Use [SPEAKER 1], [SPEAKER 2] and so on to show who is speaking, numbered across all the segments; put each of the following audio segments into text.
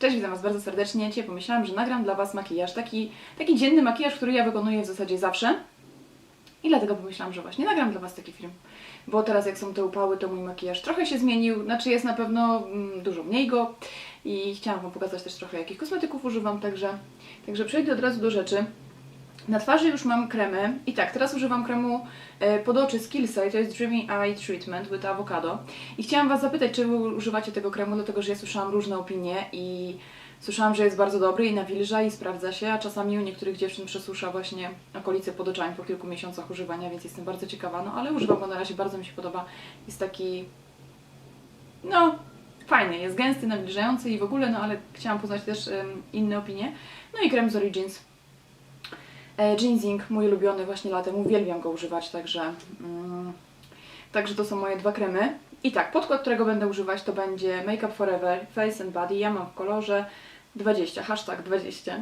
[SPEAKER 1] Cześć, witam Was bardzo serdecznie. Dzisiaj pomyślałam, że nagram dla Was makijaż, taki, taki dzienny makijaż, który ja wykonuję w zasadzie zawsze. I dlatego pomyślałam, że właśnie nagram dla Was taki film. Bo teraz jak są te upały, to mój makijaż trochę się zmienił, znaczy jest na pewno mm, dużo mniej go i chciałam Wam pokazać też trochę jakich kosmetyków używam, także, także przejdę od razu do rzeczy. Na twarzy już mam kremy i tak, teraz używam kremu e, pod oczy z Killside, to jest Dreamy Eye Treatment with Avocado. I chciałam Was zapytać, czy Wy używacie tego kremu, dlatego że ja słyszałam różne opinie i słyszałam, że jest bardzo dobry i nawilża i sprawdza się, a czasami u niektórych dziewczyn przesusza właśnie okolice pod oczami po kilku miesiącach używania, więc jestem bardzo ciekawa, no ale używam go na razie, bardzo mi się podoba. Jest taki, no, fajny, jest gęsty, nawilżający i w ogóle, no ale chciałam poznać też em, inne opinie. No i krem z Origins. E, Ginseng, mój ulubiony właśnie latem, uwielbiam go używać, także, mm, także to są moje dwa kremy. I tak, podkład, którego będę używać to będzie Make Up Forever Face and Body. Ja mam w kolorze 20, hashtag 20.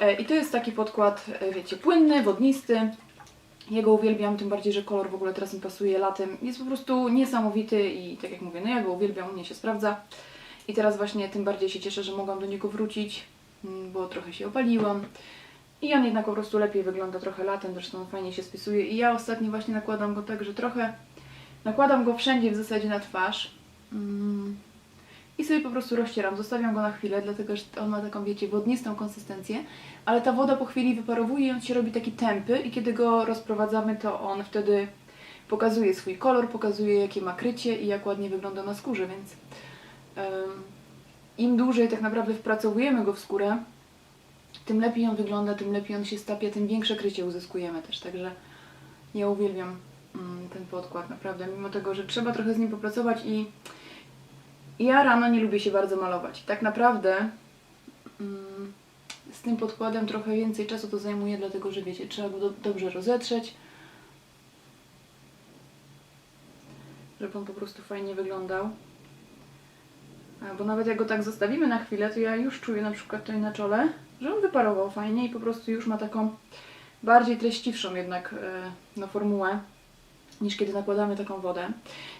[SPEAKER 1] E, I to jest taki podkład, e, wiecie, płynny, wodnisty. Jego uwielbiam, tym bardziej, że kolor w ogóle teraz mi pasuje latem. Jest po prostu niesamowity i tak jak mówię, no ja go uwielbiam, u mnie się sprawdza. I teraz właśnie tym bardziej się cieszę, że mogłam do niego wrócić, mm, bo trochę się opaliłam. I on jednak po prostu lepiej wygląda trochę latem, zresztą fajnie się spisuje. I ja ostatnio właśnie nakładam go tak, że trochę nakładam go wszędzie w zasadzie na twarz. Mm. I sobie po prostu rozcieram. Zostawiam go na chwilę, dlatego że on ma taką, wiecie, wodnistą konsystencję, ale ta woda po chwili wyparowuje i on się robi taki tępy i kiedy go rozprowadzamy, to on wtedy pokazuje swój kolor, pokazuje jakie ma krycie i jak ładnie wygląda na skórze, więc em, im dłużej tak naprawdę wpracowujemy go w skórę, tym lepiej on wygląda, tym lepiej on się stapia, tym większe krycie uzyskujemy też, także ja uwielbiam mm, ten podkład naprawdę, mimo tego, że trzeba trochę z nim popracować i ja rano nie lubię się bardzo malować. Tak naprawdę mm, z tym podkładem trochę więcej czasu to zajmuje, dlatego że wiecie, trzeba go do, dobrze rozetrzeć, żeby on po prostu fajnie wyglądał. Bo nawet jak go tak zostawimy na chwilę, to ja już czuję na przykład tutaj na czole, że on wyparował fajnie i po prostu już ma taką bardziej treściwszą jednak e, no, formułę niż kiedy nakładamy taką wodę.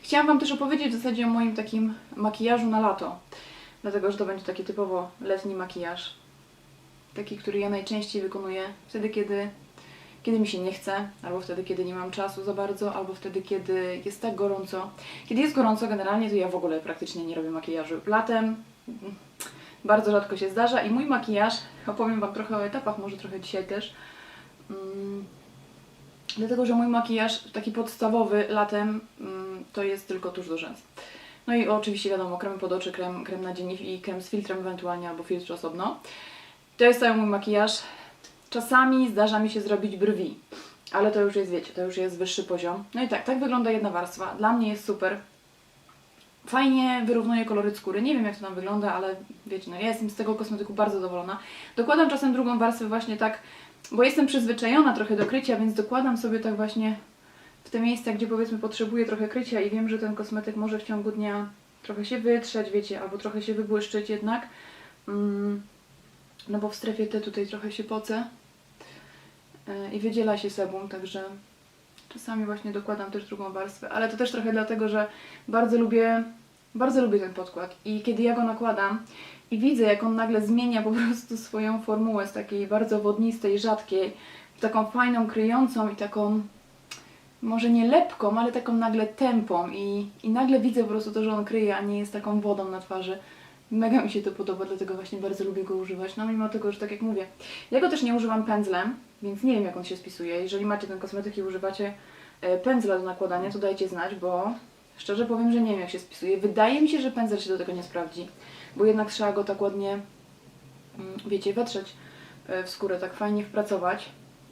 [SPEAKER 1] Chciałam Wam też opowiedzieć w zasadzie o moim takim makijażu na lato, dlatego że to będzie taki typowo letni makijaż. Taki, który ja najczęściej wykonuję wtedy, kiedy, kiedy mi się nie chce, albo wtedy, kiedy nie mam czasu za bardzo, albo wtedy, kiedy jest tak gorąco. Kiedy jest gorąco generalnie, to ja w ogóle praktycznie nie robię makijażu. Latem mm, bardzo rzadko się zdarza i mój makijaż, opowiem Wam trochę o etapach, może trochę dzisiaj też, mm, Dlatego, że mój makijaż taki podstawowy latem mm, to jest tylko tuż do rzęs. No i oczywiście wiadomo, krem pod oczy, krem, krem na dzień i krem z filtrem ewentualnie albo filtr osobno. To jest cały mój makijaż. Czasami zdarza mi się zrobić brwi, ale to już jest, wiecie, to już jest wyższy poziom. No i tak, tak wygląda jedna warstwa. Dla mnie jest super. Fajnie wyrównuje koloryt skóry. Nie wiem jak to tam wygląda, ale wiecie, no ja jestem z tego kosmetyku bardzo zadowolona. Dokładam czasem drugą warstwę właśnie tak bo jestem przyzwyczajona trochę do krycia, więc dokładam sobie tak właśnie w te miejsca, gdzie powiedzmy potrzebuję trochę krycia i wiem, że ten kosmetyk może w ciągu dnia trochę się wytrzeć, wiecie, albo trochę się wybłyszczyć jednak. Mm, no bo w strefie T tutaj trochę się poce yy, i wydziela się sebum, także czasami właśnie dokładam też drugą warstwę, ale to też trochę dlatego, że bardzo lubię, bardzo lubię ten podkład i kiedy ja go nakładam i widzę, jak on nagle zmienia po prostu swoją formułę z takiej bardzo wodnistej, rzadkiej, w taką fajną, kryjącą i taką, może nie lepką, ale taką nagle tępą i, i nagle widzę po prostu to, że on kryje, a nie jest taką wodą na twarzy. Mega mi się to podoba, dlatego właśnie bardzo lubię go używać. No mimo tego, że tak jak mówię, ja go też nie używam pędzlem, więc nie wiem jak on się spisuje. Jeżeli macie ten kosmetyk i używacie e, pędzla do nakładania, to dajcie znać, bo szczerze powiem, że nie wiem jak się spisuje. Wydaje mi się, że pędzel się do tego nie sprawdzi bo jednak trzeba go tak ładnie, mm, wiecie, wetrzeć e, w skórę, tak fajnie wpracować,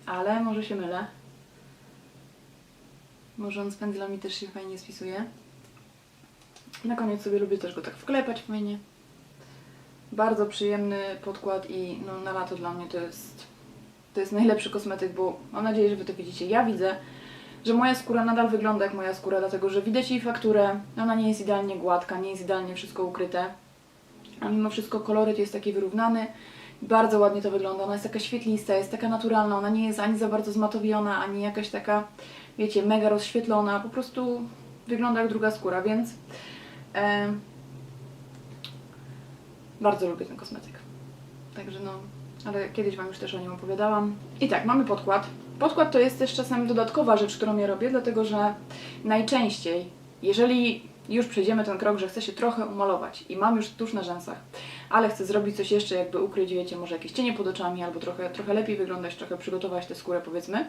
[SPEAKER 1] ale może się mylę. Może on z pędzlami też się fajnie spisuje. Na koniec sobie lubię też go tak wklepać fajnie. Bardzo przyjemny podkład i no, na lato dla mnie to jest, to jest najlepszy kosmetyk, bo mam nadzieję, że Wy to widzicie. Ja widzę, że moja skóra nadal wygląda jak moja skóra, dlatego że widać jej fakturę. Ona nie jest idealnie gładka, nie jest idealnie wszystko ukryte a mimo wszystko koloryt jest taki wyrównany. Bardzo ładnie to wygląda. Ona jest taka świetlista, jest taka naturalna. Ona nie jest ani za bardzo zmatowiona, ani jakaś taka, wiecie, mega rozświetlona. Po prostu wygląda jak druga skóra, więc Bardzo lubię ten kosmetyk. Także no, ale kiedyś Wam już też o nim opowiadałam. I tak, mamy podkład. Podkład to jest też czasem dodatkowa rzecz, którą ja robię, dlatego że najczęściej, jeżeli już przejdziemy ten krok, że chcę się trochę umalować i mam już tusz na rzęsach, ale chcę zrobić coś jeszcze, jakby ukryć, wiecie, może jakieś cienie pod oczami, albo trochę, trochę lepiej wyglądać, trochę przygotować tę skórę, powiedzmy,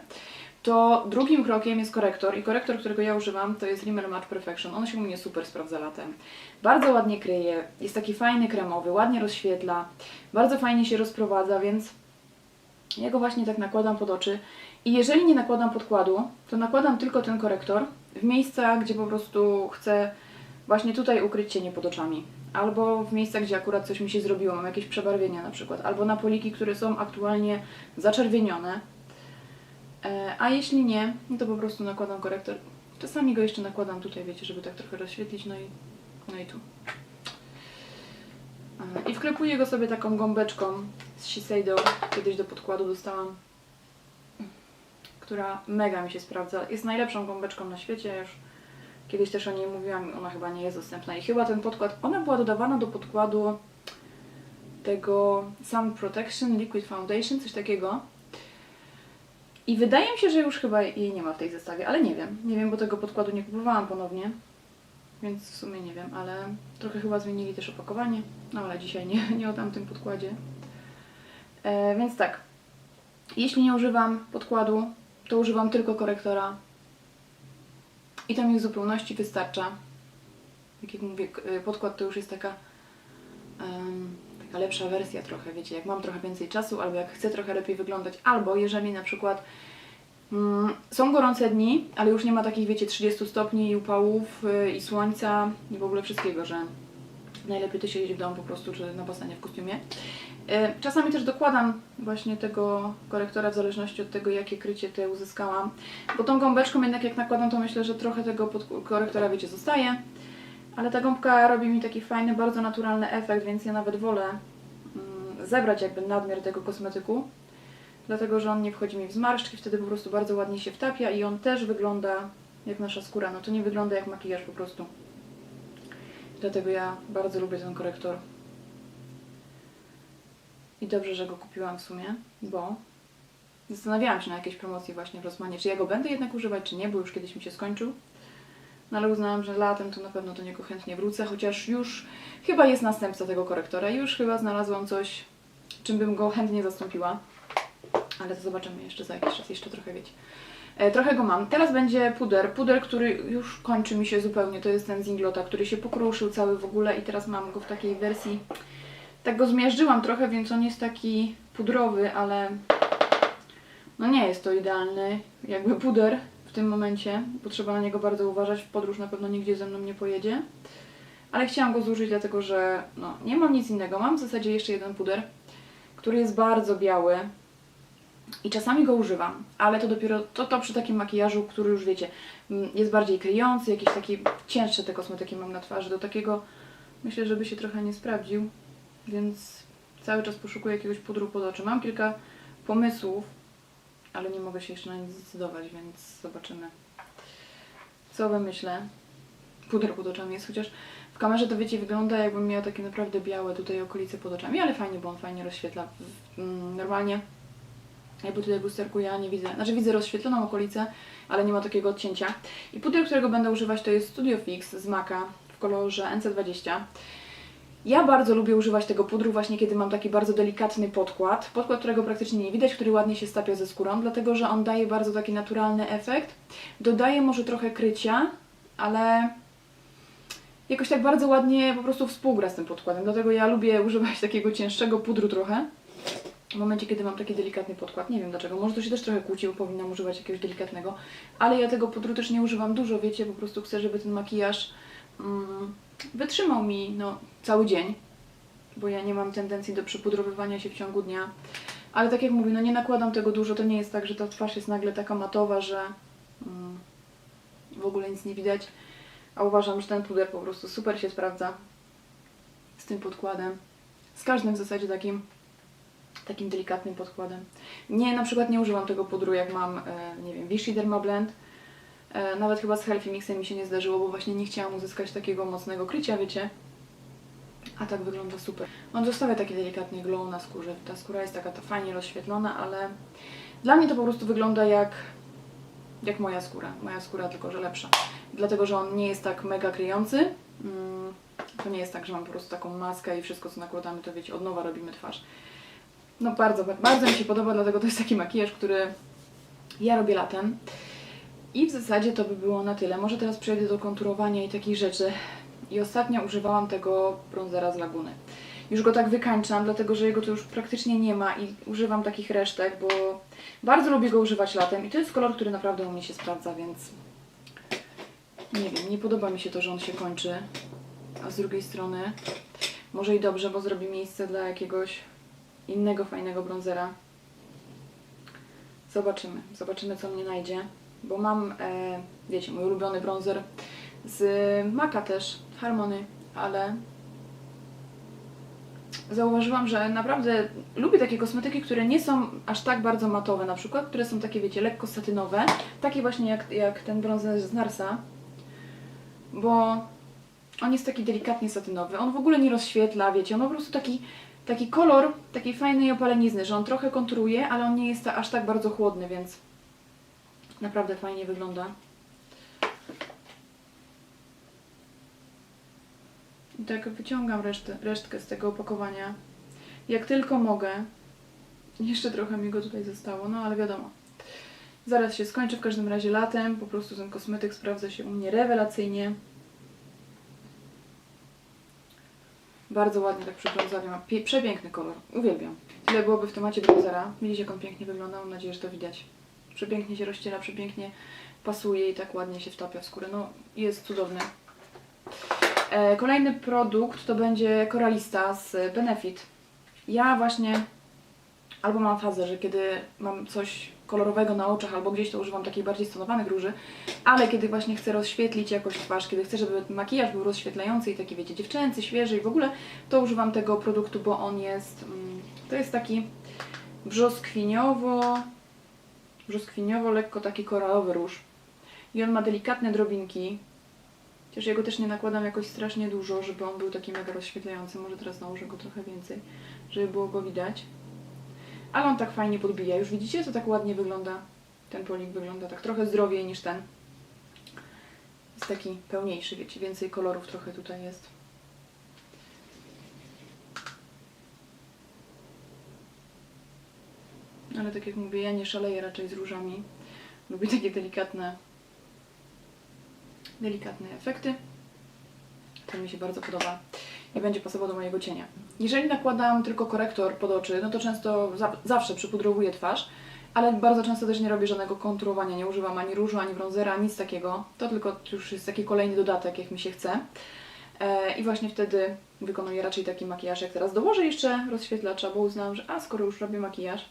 [SPEAKER 1] to drugim krokiem jest korektor i korektor, którego ja używam, to jest Rimmel Match Perfection. On się u mnie super sprawdza latem. Bardzo ładnie kryje, jest taki fajny kremowy, ładnie rozświetla, bardzo fajnie się rozprowadza, więc ja go właśnie tak nakładam pod oczy. I jeżeli nie nakładam podkładu, to nakładam tylko ten korektor w miejsca, gdzie po prostu chcę właśnie tutaj ukryć cienie pod oczami. Albo w miejscach, gdzie akurat coś mi się zrobiło, mam jakieś przebarwienia na przykład, albo na poliki, które są aktualnie zaczerwienione. E, A jeśli nie, no to po prostu nakładam korektor. Czasami go jeszcze nakładam tutaj, wiecie, żeby tak trochę rozświetlić, no i, no i tu. E, I wklepuję go sobie taką gąbeczką z Shiseido. Kiedyś do podkładu dostałam, która mega mi się sprawdza. Jest najlepszą gąbeczką na świecie. Już kiedyś też o niej mówiłam, ona chyba nie jest dostępna. I chyba ten podkład, ona była dodawana do podkładu tego Sun Protection Liquid Foundation, coś takiego. I wydaje mi się, że już chyba jej nie ma w tej zestawie, ale nie wiem. Nie wiem, bo tego podkładu nie kupowałam ponownie. Więc w sumie nie wiem, ale trochę chyba zmienili też opakowanie. No ale dzisiaj nie, nie o tamtym podkładzie. E, więc tak. Jeśli nie używam podkładu, to używam tylko korektora. I to mi w zupełności wystarcza. Jak, jak mówię, podkład to już jest taka, em, lepsza wersja trochę, wiecie, jak mam trochę więcej czasu, albo jak chcę trochę lepiej wyglądać, albo jeżeli na przykład mm, są gorące dni, ale już nie ma takich, wiecie, 30 stopni i upałów y, i słońca i w ogóle wszystkiego, że najlepiej to siedzieć w domu po prostu, czy na basenie w kostiumie. E, Czasami też dokładam właśnie tego korektora w zależności od tego, jakie krycie te uzyskałam. Bo tą gąbeczką jednak jak nakładam, to myślę, że trochę tego korektora, wiecie, zostaje. Ale ta gąbka robi mi taki fajny, bardzo naturalny efekt, więc ja nawet wolę mm, zebrać jakby nadmiar tego kosmetyku. Dlatego, że on nie wchodzi mi w zmarszczki, wtedy po prostu bardzo ładnie się wtapia i on też wygląda jak nasza skóra. No to nie wygląda jak makijaż po prostu. Dlatego ja bardzo lubię ten korektor. I dobrze, że go kupiłam w sumie, bo zastanawiałam się na jakiejś promocji właśnie w Rosmanie, czy ja go będę jednak używać, czy nie, bo już kiedyś mi się skończył. No ale uznałam, że latem to na pewno do niego chętnie wrócę, chociaż już chyba jest następca tego korektora. Już chyba znalazłam coś, czym bym go chętnie zastąpiła. Ale to zobaczymy jeszcze za jakiś czas, jeszcze trochę wiecie. E, trochę go mam. Teraz będzie puder. Puder, który już kończy mi się zupełnie. To jest ten z Inglota, który się pokruszył cały w ogóle i teraz mam go w takiej wersji. Tak go zmiażdżyłam trochę, więc on jest taki pudrowy, ale no nie jest to idealny jakby puder w tym momencie, bo trzeba na niego bardzo uważać. W podróż na pewno nigdzie ze mną nie pojedzie. Ale chciałam go zużyć, dlatego że no, nie mam nic innego. Mam w zasadzie jeszcze jeden puder, który jest bardzo biały. I czasami go używam, ale to dopiero to, to przy takim makijażu, który już wiecie, mm, jest bardziej kryjący, jakieś takie cięższe te kosmetyki mam na twarzy. Do takiego myślę, żeby się trochę nie sprawdził, więc cały czas poszukuję jakiegoś pudru pod oczy. Mam kilka pomysłów, ale nie mogę się jeszcze na nic zdecydować, więc zobaczymy, co wymyślę. Puder pod oczami jest, chociaż w kamerze to wiecie, wygląda jakbym miała takie naprawdę białe tutaj okolice pod oczami, ale fajnie, bo on fajnie rozświetla. Mm, Normalnie jakby tutaj w lusterku ja nie widzę, znaczy widzę rozświetloną okolicę, ale nie ma takiego odcięcia. I puder, którego będę używać to jest Studio Fix z Maca w kolorze NC20. Ja bardzo lubię używać tego pudru właśnie kiedy mam taki bardzo delikatny podkład, podkład, którego praktycznie nie widać, który ładnie się stapia ze skórą, dlatego że on daje bardzo taki naturalny efekt. Dodaje może trochę krycia, ale jakoś tak bardzo ładnie po prostu współgra z tym podkładem, dlatego ja lubię używać takiego cięższego pudru trochę w momencie, kiedy mam taki delikatny podkład. Nie wiem dlaczego, może to się też trochę kłóci, bo powinnam używać jakiegoś delikatnego, ale ja tego pudru też nie używam dużo, wiecie, po prostu chcę, żeby ten makijaż mm, wytrzymał mi no, cały dzień, bo ja nie mam tendencji do przypudrowywania się w ciągu dnia. Ale tak jak mówię, no nie nakładam tego dużo, to nie jest tak, że ta twarz jest nagle taka matowa, że mm, w ogóle nic nie widać. A uważam, że ten puder po prostu super się sprawdza z tym podkładem. Z każdym w zasadzie takim takim delikatnym podkładem. Nie, na przykład nie używam tego pudru, jak mam, e, nie wiem, Vichy Dermablend. E, nawet chyba z Healthy Mixem mi się nie zdarzyło, bo właśnie nie chciałam uzyskać takiego mocnego krycia, wiecie. A tak wygląda super. On zostawia taki delikatny glow na skórze. Ta skóra jest taka ta fajnie rozświetlona, ale dla mnie to po prostu wygląda jak, jak moja skóra. Moja skóra, tylko że lepsza. Dlatego, że on nie jest tak mega kryjący. Mm, To nie jest tak, że mam po prostu taką maskę i wszystko co nakładamy, to wiecie, od nowa robimy twarz. No bardzo, bardzo mi się podoba, dlatego to jest taki makijaż, który ja robię latem. I w zasadzie to by było na tyle. Może teraz przejdę do konturowania i takich rzeczy. I ostatnio używałam tego bronzera z Laguny. Już go tak wykańczam, dlatego że jego tu już praktycznie nie ma i używam takich resztek, bo bardzo lubię go używać latem i to jest kolor, który naprawdę u mnie się sprawdza, więc nie wiem, nie podoba mi się to, że on się kończy. A z drugiej strony może i dobrze, bo zrobi miejsce dla jakiegoś innego fajnego bronzera. Zobaczymy, zobaczymy co mnie najdzie, bo mam, e, wiecie, mój ulubiony bronzer z Maka też, Harmony, ale zauważyłam, że naprawdę lubię takie kosmetyki, które nie są aż tak bardzo matowe, na przykład, które są takie, wiecie, lekko satynowe, takie właśnie jak, jak ten bronzer z Narsa, bo on jest taki delikatnie satynowy, on w ogóle nie rozświetla, wiecie, on ma po prostu taki, taki kolor takiej fajnej opalenizny, że on trochę konturuje, ale on nie jest aż tak bardzo chłodny, więc naprawdę fajnie wygląda. I tak wyciągam resztę, resztkę z tego opakowania. Jak tylko mogę. Jeszcze trochę mi go tutaj zostało, no ale wiadomo. Zaraz się skończy, w każdym razie latem. Po prostu ten kosmetyk sprawdza się u mnie rewelacyjnie. Bardzo ładnie tak przy brązowie ma. Przepiękny kolor. Uwielbiam. Tyle byłoby w temacie bronzera. Widzicie, jak on pięknie wygląda. Mam nadzieję, że to widać. Przepięknie się rozciera, przepięknie pasuje i tak ładnie się wtapia w skórę. No, jest cudowny. E, Kolejny produkt to będzie Koralista z Benefit. Ja właśnie albo mam fazę, że kiedy mam coś kolorowego na oczach, albo gdzieś to używam takich bardziej stonowanych róży, ale kiedy właśnie chcę rozświetlić jakoś twarz, kiedy chcę, żeby makijaż był rozświetlający i taki, wiecie, dziewczęcy, świeży i w ogóle, to używam tego produktu, bo on jest, mm, to jest taki brzoskwiniowo, brzoskwiniowo, lekko taki koralowy róż. I on ma delikatne drobinki, Chociaż ja go też nie nakładam jakoś strasznie dużo, żeby on był taki mega rozświetlający. Może teraz nałożę go trochę więcej, żeby było go widać. Ale on tak fajnie podbija. Już widzicie, to tak ładnie wygląda. Ten polik wygląda tak trochę zdrowiej niż ten. Jest taki pełniejszy, wiecie, więcej kolorów trochę tutaj jest. Ale tak jak mówię, ja nie szaleję raczej z różami. Lubię takie delikatne delikatne efekty. To mi się bardzo podoba i będzie pasował do mojego cienia. Jeżeli nakładam tylko korektor pod oczy, no to często za, zawsze przypudrowuję twarz, ale bardzo często też nie robię żadnego konturowania, nie używam ani różu, ani bronzera, nic takiego. To tylko już jest taki kolejny dodatek, jak mi się chce. E, I właśnie wtedy wykonuję raczej taki makijaż, jak teraz dołożę jeszcze rozświetlacza, bo uznałam, że a skoro już robię makijaż,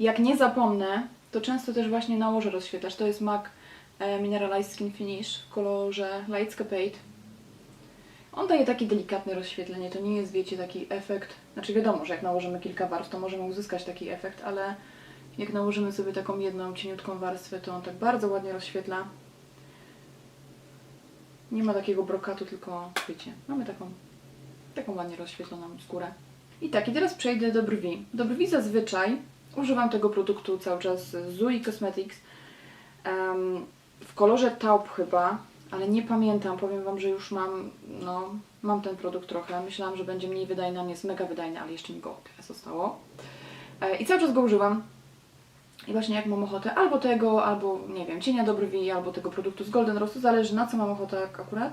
[SPEAKER 1] jak nie zapomnę, to często też właśnie nałożę rozświetlacz. To jest MAC e, Mineralized Skin Finish w kolorze Lightscapade. On daje takie delikatne rozświetlenie, to nie jest, wiecie, taki efekt, znaczy wiadomo, że jak nałożymy kilka warstw, to możemy uzyskać taki efekt, ale jak nałożymy sobie taką jedną cieniutką warstwę, to on tak bardzo ładnie rozświetla. Nie ma takiego brokatu, tylko wiecie, mamy taką, taką ładnie rozświetloną skórę. I tak, i teraz przejdę do brwi. Do brwi zazwyczaj używam tego produktu cały czas z Zui Cosmetics em, w kolorze taupe chyba, ale nie pamiętam, powiem Wam, że już mam, no, mam ten produkt trochę. Myślałam, że będzie mniej wydajny, on jest mega wydajny, ale jeszcze mi go tyle zostało. E, I cały czas go używam. I właśnie jak mam ochotę, albo tego, albo nie wiem, cienia do brwi, albo tego produktu z Golden Rose, zależy na co mam ochotę akurat.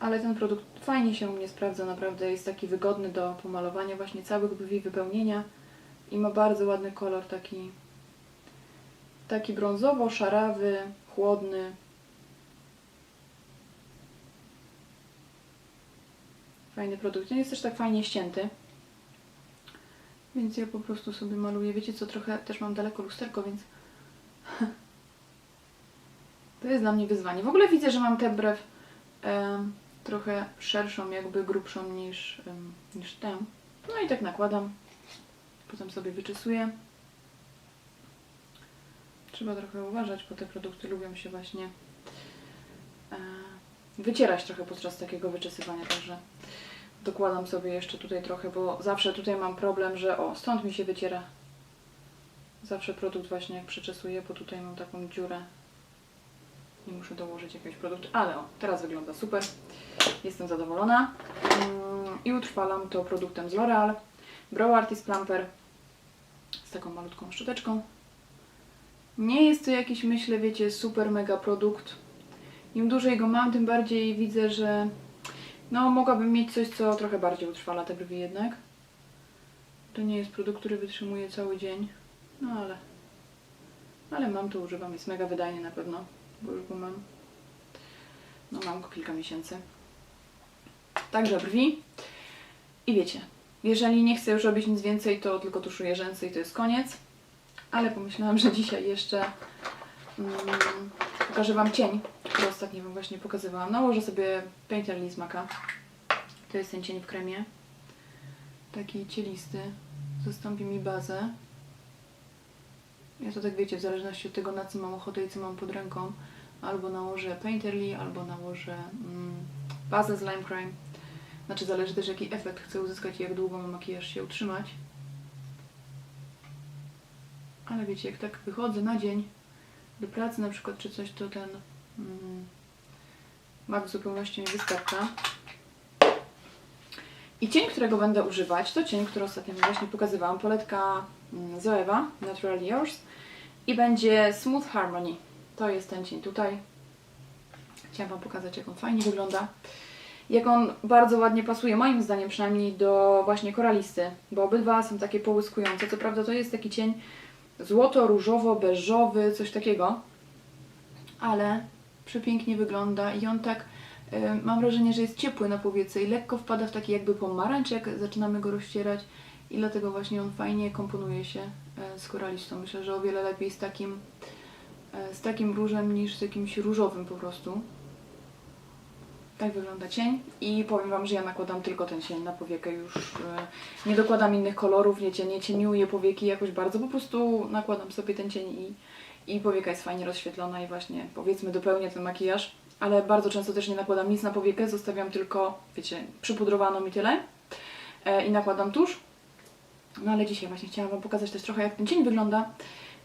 [SPEAKER 1] Ale ten produkt fajnie się u mnie sprawdza, naprawdę jest taki wygodny do pomalowania właśnie całych brwi, wypełnienia i ma bardzo ładny kolor, taki taki brązowo-szarawy, chłodny. Fajny produkt. On jest też tak fajnie ścięty. Więc ja po prostu sobie maluję. Wiecie co, trochę też mam daleko lusterko, więc to jest dla mnie wyzwanie. W ogóle widzę, że mam tę brew em, trochę szerszą, jakby grubszą niż, em, niż tę. No i tak nakładam. Potem sobie wyczesuję. Trzeba trochę uważać, bo te produkty lubią się właśnie e, wycierać trochę podczas takiego wyczesywania, także dokładam sobie jeszcze tutaj trochę, bo zawsze tutaj mam problem, że o, stąd mi się wyciera. Zawsze produkt właśnie jak przeczesuję, bo tutaj mam taką dziurę. I muszę dołożyć jakiś produkt, ale o, teraz wygląda super, jestem zadowolona. Mm, i utrwalam to produktem z L'Oreal. Brow Artist Plumper taką malutką szczoteczką nie jest to jakiś, myślę, wiecie, super mega produkt. Im dłużej go mam, tym bardziej widzę, że no mogłabym mieć coś, co trochę bardziej utrwala te brwi jednak. To nie jest produkt, który wytrzymuje cały dzień, no ale ale mam to, używam, jest mega wydajny na pewno, bo już go mam. No mam go kilka miesięcy. Także brwi. I wiecie, jeżeli nie chcę już robić nic więcej, to tylko tuszuję rzęsy i to jest koniec. Ale pomyślałam, że dzisiaj jeszcze mm, pokażę Wam cień, który ostatnio Wam właśnie pokazywałam. Nałożę sobie Painterly z Maka. To jest ten cień w kremie. Taki cielisty. Zastąpi mi bazę. Ja to tak wiecie, w zależności od tego na co mam ochotę i co mam pod ręką. Albo nałożę Painterly, albo nałożę mm, bazę z Lime Crime. Znaczy zależy też jaki efekt chcę uzyskać i jak długo ma makijaż się utrzymać. Ale wiecie, jak tak wychodzę na dzień do pracy na przykład czy coś, to ten mm, mak w zupełności mi wystarcza. I cień, którego będę używać, to cień, który ostatnio właśnie pokazywałam, poletka mm, Zoewa, Naturally Yours i będzie Smooth Harmony. To jest ten cień tutaj. Chciałam Wam pokazać, jak on fajnie wygląda. Jak on bardzo ładnie pasuje, moim zdaniem przynajmniej, do właśnie koralisty, bo obydwa są takie połyskujące. Co prawda to jest taki cień złoto-różowo-beżowy, coś takiego, ale przepięknie wygląda i on tak, y, mam wrażenie, że jest ciepły na powiece i lekko wpada w taki jakby pomarańcz, jak zaczynamy go rozcierać i dlatego właśnie on fajnie komponuje się e, z koralistą. Myślę, że o wiele lepiej z takim, e, z takim różem niż z jakimś różowym po prostu. Tak wygląda cień i powiem Wam, że ja nakładam tylko ten cień na powiekę już. e, Nie dokładam innych kolorów, nie, cie- nie cieniuję powieki jakoś bardzo, po prostu nakładam sobie ten cień i, i powieka jest fajnie rozświetlona i właśnie powiedzmy dopełnia ten makijaż. Ale bardzo często też nie nakładam nic na powiekę, zostawiam tylko, wiecie, przypudrowaną i tyle. E, I nakładam tusz. No ale dzisiaj właśnie chciałam Wam pokazać też trochę jak ten cień wygląda,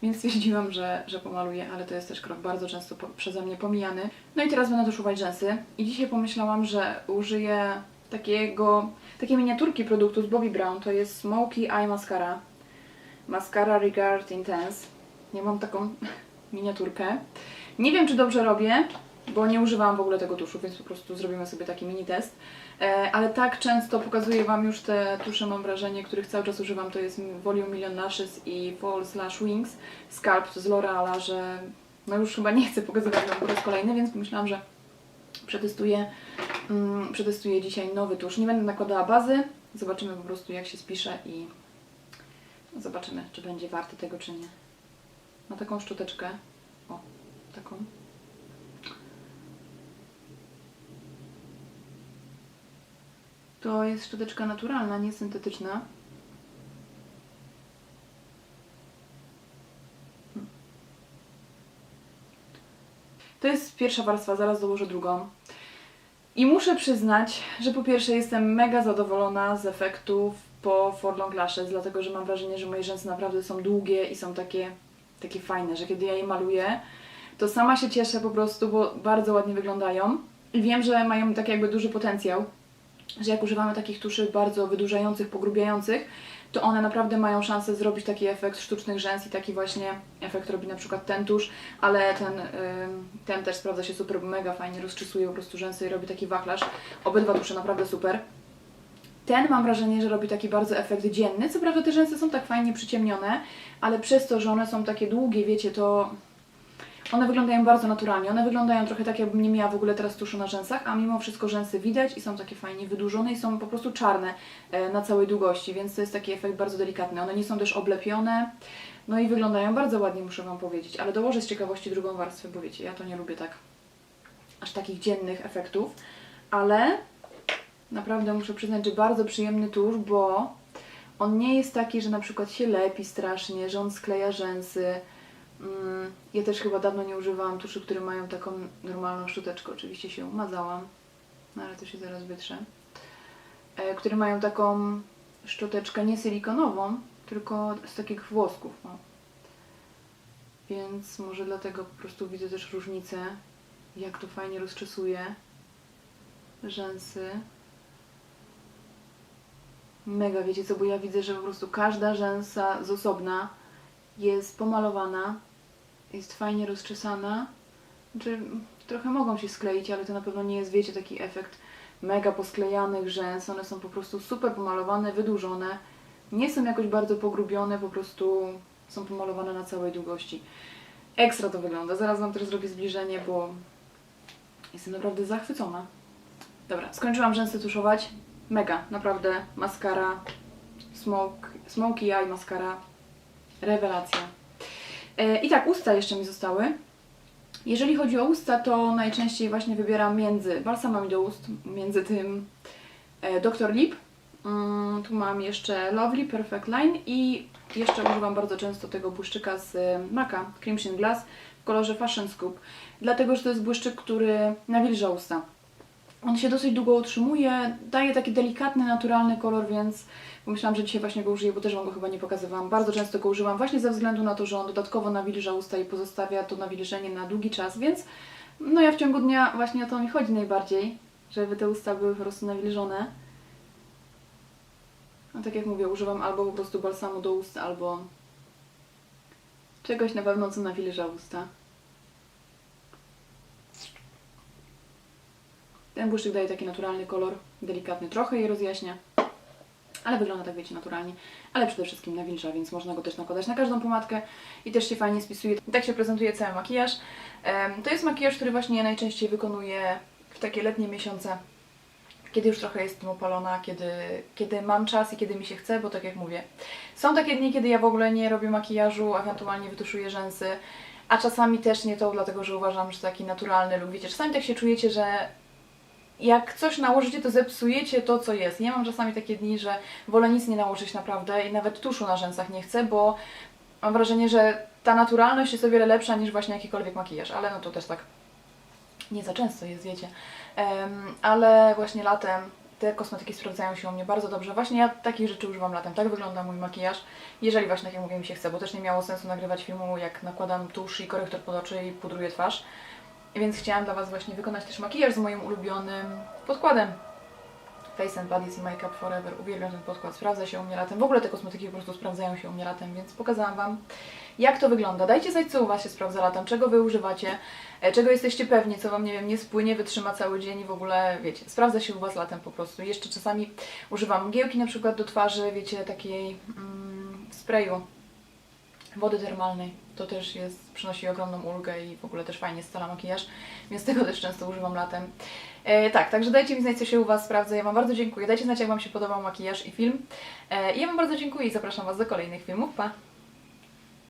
[SPEAKER 1] więc stwierdziłam, że, że pomaluję, ale to jest też krok bardzo często po, przeze mnie pomijany. No i teraz będę tuszować rzęsy i dzisiaj pomyślałam, że użyję takiego, takiej miniaturki produktu z Bobbi Brown, to jest Smoky Eye Mascara. Mascara Regard Intense. Ja mam taką miniaturkę. Nie wiem, czy dobrze robię, bo nie używałam w ogóle tego tuszu, więc po prostu zrobimy sobie taki mini test. E, ale tak często pokazuję Wam już te tusze, mam wrażenie, których cały czas używam, to jest Volume Million Lashes i False Lash Wings Sculpt z L'Oreala, że no już chyba nie chcę pokazywać Wam po raz kolejny, więc pomyślałam, że przetestuję, mm, przetestuję dzisiaj nowy tusz. Nie będę nakładała bazy, zobaczymy po prostu jak się spisze i zobaczymy, czy będzie warty tego, czy nie. Ma taką szczoteczkę, o, taką. To jest szczoteczka naturalna, nie syntetyczna. To jest pierwsza warstwa, zaraz dołożę drugą. I muszę przyznać, że po pierwsze jestem mega zadowolona z efektów po For Long Lashes, dlatego że mam wrażenie, że moje rzęsy naprawdę są długie i są takie, takie fajne, że kiedy ja je maluję, to sama się cieszę po prostu, bo bardzo ładnie wyglądają. I wiem, że mają tak jakby duży potencjał, że jak używamy takich tuszy bardzo wydłużających, pogrubiających, to one naprawdę mają szansę zrobić taki efekt sztucznych rzęs i taki właśnie efekt robi na przykład ten tusz, ale ten, ten też sprawdza się super, mega fajnie rozczysuje po prostu rzęsy i robi taki wachlarz. Obydwa tusze naprawdę super. Ten mam wrażenie, że robi taki bardzo efekt dzienny. Co prawda te rzęsy są tak fajnie przyciemnione, ale przez to, że one są takie długie, wiecie, to one wyglądają bardzo naturalnie. One wyglądają trochę tak, jakbym nie miała w ogóle teraz tuszu na rzęsach, a mimo wszystko rzęsy widać i są takie fajnie wydłużone i są po prostu czarne e, na całej długości, więc to jest taki efekt bardzo delikatny. One nie są też oblepione, no i wyglądają bardzo ładnie, muszę Wam powiedzieć. Ale dołożę z ciekawości drugą warstwę, bo wiecie, ja to nie lubię tak aż takich dziennych efektów, ale naprawdę muszę przyznać, że bardzo przyjemny tusz, bo on nie jest taki, że na przykład się lepi strasznie, że on skleja rzęsy. Mm, Ja też chyba dawno nie używałam tuszy, które mają taką normalną szczoteczkę. Oczywiście się umazałam, no ale to się zaraz wytrze. E, Które mają taką szczoteczkę nie silikonową, tylko z takich włosków. Więc może dlatego po prostu widzę też różnicę, jak to fajnie rozczesuje rzęsy. Mega, wiecie co, bo ja widzę, że po prostu każda rzęsa z osobna jest pomalowana, jest fajnie rozczesana. Znaczy, trochę mogą się skleić, ale to na pewno nie jest, wiecie, taki efekt mega posklejanych rzęs. One są po prostu super pomalowane, wydłużone. Nie są jakoś bardzo pogrubione, po prostu są pomalowane na całej długości. Ekstra to wygląda. Zaraz Wam też zrobię zbliżenie, bo jestem naprawdę zachwycona. Dobra, skończyłam rzęsy tuszować. Mega, naprawdę. Maskara, smoke, smoky eye maskara. Rewelacja. E, I tak, usta jeszcze mi zostały. Jeżeli chodzi o usta, to najczęściej właśnie wybieram między balsamami do ust, między tym e, Dr. Lip. Mm, tu mam jeszcze Lovely Perfect Line i jeszcze używam bardzo często tego błyszczyka z e, Maca Crimson Glass w kolorze Fashion Scoop, dlatego że to jest błyszczyk, który nawilża usta. On się dosyć długo utrzymuje, daje taki delikatny, naturalny kolor, więc pomyślałam, że dzisiaj właśnie go użyję, bo też Wam go chyba nie pokazywałam. Bardzo często go używam właśnie ze względu na to, że on dodatkowo nawilża usta i pozostawia to nawilżenie na długi czas, więc no ja w ciągu dnia właśnie o to mi chodzi najbardziej, żeby te usta były po prostu nawilżone. No tak jak mówię, używam albo po prostu balsamu do ust, albo czegoś na pewno, co nawilża usta. Ten błyszczyk daje taki naturalny kolor, delikatny, trochę je rozjaśnia, ale wygląda tak, wiecie, naturalnie. Ale przede wszystkim nawilża, więc można go też nakładać na każdą pomadkę i też się fajnie spisuje. Tak się prezentuje cały makijaż. To jest makijaż, który właśnie najczęściej wykonuję w takie letnie miesiące, kiedy już trochę jestem opalona, kiedy, kiedy mam czas i kiedy mi się chce, bo tak jak mówię, są takie dni, kiedy ja w ogóle nie robię makijażu, ewentualnie wytuszuję rzęsy, a czasami też nie to, dlatego że uważam, że taki naturalny lub wiecie, czasami tak się czujecie, że jak coś nałożycie, to zepsujecie to, co jest. Ja mam czasami takie dni, że wolę nic nie nałożyć naprawdę i nawet tuszu na rzęsach nie chcę, bo mam wrażenie, że ta naturalność jest o wiele lepsza niż właśnie jakikolwiek makijaż, ale no to też tak nie za często jest, wiecie. Em, ale właśnie latem te kosmetyki sprawdzają się u mnie bardzo dobrze. Właśnie ja takich rzeczy używam latem. Tak wygląda mój makijaż. Jeżeli właśnie, tak jak mówię, mi się chce, bo też nie miało sensu nagrywać filmu, jak nakładam tusz i korektor pod oczy i pudruję twarz. Więc chciałam dla Was właśnie wykonać też makijaż z moim ulubionym podkładem. Face and Bodies i Makeup Forever. Uwielbiam ten podkład, sprawdza się u mnie latem. W ogóle te kosmetyki po prostu sprawdzają się u mnie latem, więc pokazałam Wam, jak to wygląda. Dajcie znać, co u Was się sprawdza latem, czego Wy używacie, e, czego jesteście pewni, co Wam, nie wiem, nie spłynie, wytrzyma cały dzień i w ogóle, wiecie, sprawdza się u Was latem po prostu. Jeszcze czasami używam mgiełki na przykład do twarzy, wiecie, takiej mm, sprayu wody termalnej. To też jest, przynosi ogromną ulgę i w ogóle też fajnie scala makijaż, więc tego też często używam latem. E, tak, także dajcie mi znać, co się u Was sprawdza. Ja Wam bardzo dziękuję. Dajcie znać, jak Wam się podobał makijaż i film. E, I ja Wam bardzo dziękuję i zapraszam Was do kolejnych filmów. Pa!